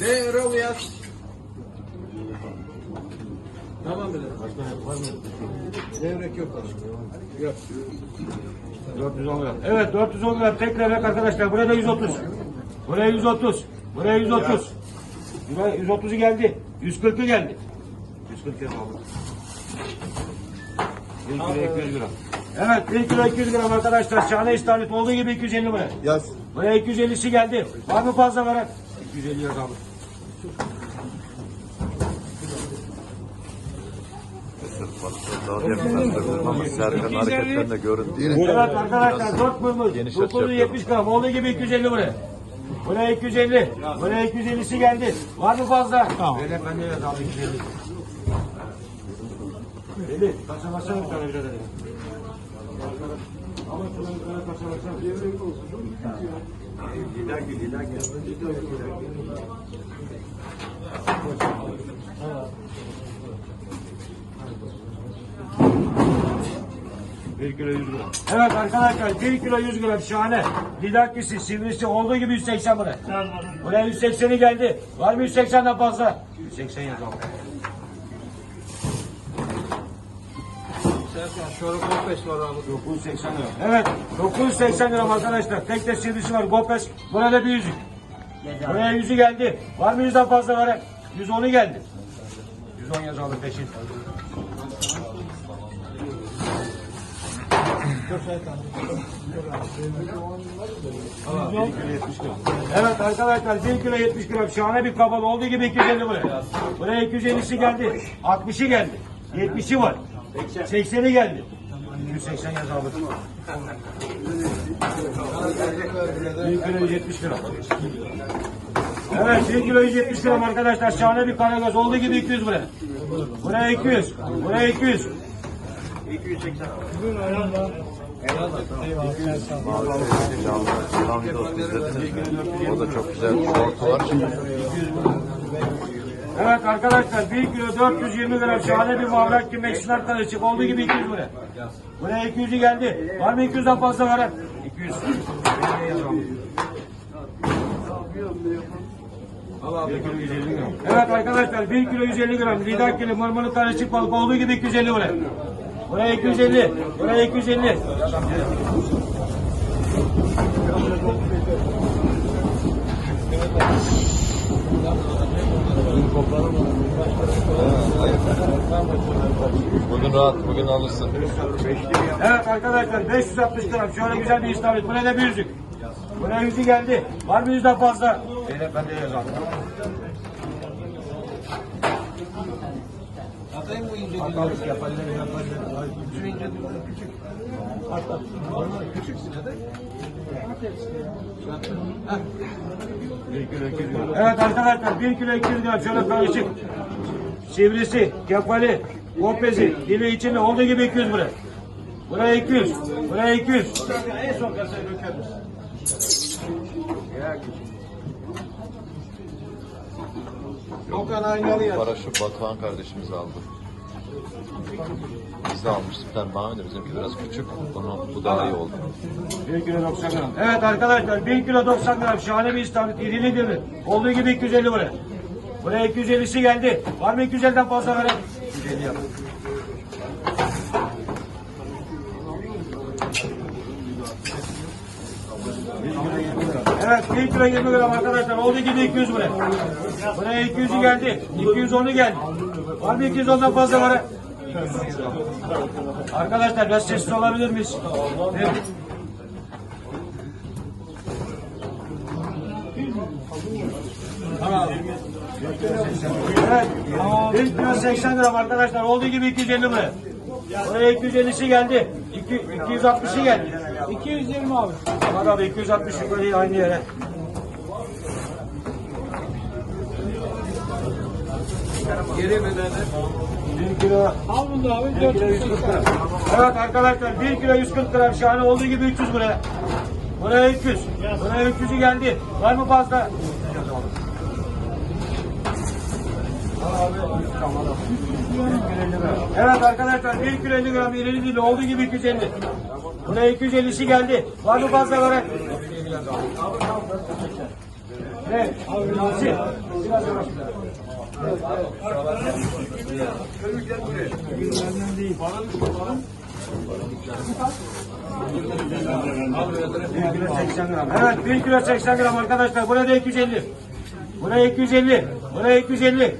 Ne Erol yaz. Tamam bile. Devrek yok. Yok. 410 gram. Evet 410 gram tek levrek arkadaşlar. Burada 130. Buraya 130. Buraya 130. Buraya 130'u geldi. 140'ı geldi. 140 kez aldım. 1 kilo 200 gram. Evet 1 kilo 200 gram arkadaşlar. Şahane istavrit olduğu gibi 250 buraya. Yaz. Buraya 250'si geldi. Var mı fazla veren? 150 lira abi. Serkan hareketlerinde göründü. Evet arkadaşlar dört mumuz. Geniş Bu konu 70 gram. Olduğu gibi 250 buraya. Buraya 250. Buraya 250'si geldi. Var mı fazla? Tamam. Ben ben de evet abi 250. Dedi. Kaça baksana bir tane birader. Ama şuna bir tane kaça baksana. 1 kilo 100 gram. Evet arkadaşlar 1 kilo 100 gram şahane. Lidakkisi, sivrisi olduğu gibi 180 lira. Buraya 180'i geldi. Var mı 180'den fazla? 180 yazalım. Şöyle 15 var abi. 980 lira. Evet 980 lira arkadaşlar. Tek de sivrisi var. Gopes. Burada bir yüzük. Buraya yüzü geldi. Var mı yüzden fazla var? 110'u geldi. 110 yazalım peşin. Evet arkadaşlar 1 kilo 70 gram şahane bir kabal olduğu gibi 250 buraya. Buraya 250'si geldi. 60'ı geldi. 70'i var. 80'i geldi. 180 yazalım. 1 kilo 170 gram. Evet 1 kilo 170 gram arkadaşlar şahane bir karagöz olduğu gibi 200 buraya. Buraya 200. Buraya 200. Canlı Yılan videosu izlediniz mi? O da çok güzel bir şortu var. Evet arkadaşlar 1 kilo 420 gram şahane bir mavrak ki Meksikan karışık olduğu gibi 200 buraya. Buraya 200'ü geldi. Var mı 200'den fazla var? 200. Bir kilo 150 gram. Evet arkadaşlar 1 kilo 150 gram lidakili mırmırı karışık balık olduğu gibi 250 buraya. Buraya 250. Buraya 250. Bugün rahat, bugün alırsın. Evet arkadaşlar 560 gram şöyle güzel bir istavrit. Buraya da bir yüzük. Buraya yüzü geldi. Var mı yüzden fazla? Evet ben de yazalım. Atayım bu ince Bakalım yapalım yapalım. Şu ince düzgün küçük. Evet arkadaşlar 1 kilo 200 gram şöyle karışık. Sivrisi, kefali, kopezi, dili içinde olduğu gibi 200 buraya. Buraya 200. Buraya 200. En son kasaya döker misin? Okan aynalı yaz. Paraşu Batuhan kardeşimiz aldı. Biz de almıştık. Daha önce bizimki biraz küçük. Bunu, bu daha iyi oldu. 1 kilo 90 gram. Evet arkadaşlar 1 kilo 90 gram şahane bir istavrit. İrili diri. Olduğu gibi 250 buraya. Buraya 250'si geldi. Var mı 250'den fazla veren? 250 yap. Evet 1 kilo 20 gram arkadaşlar. Olduğu gibi 200 buraya. Buraya 200'ü geldi. 210'u geldi. Var mı 210'dan fazla veren? Arkadaşlar biraz sessiz olabilir miyiz? Evet. Evet. 1 kilo 80 gram arkadaşlar. Olduğu gibi 250 buraya. Buraya 250'si geldi. 2, 260'ı geldi. 220 abi. Var abi 260 yukarı aynı yere. Geri mi dedi? 1 kilo Al bunu abi. 1 kilo 140 gram. Evet arkadaşlar 1 kilo 140 gram şahane olduğu gibi 300 buraya. Buraya 300. Buraya 300'ü geldi. Var mı fazla? Evet arkadaşlar 1 kilo 50 gram ileri değil olduğu gibi 250. Buraya 250'si geldi. Var mı fazla var? Evet. Abi, Biraz yavaş. Bir kilo 80 gram. Evet 1 kilo 80 gram arkadaşlar. Burada 250. Buraya 250. Buraya 250.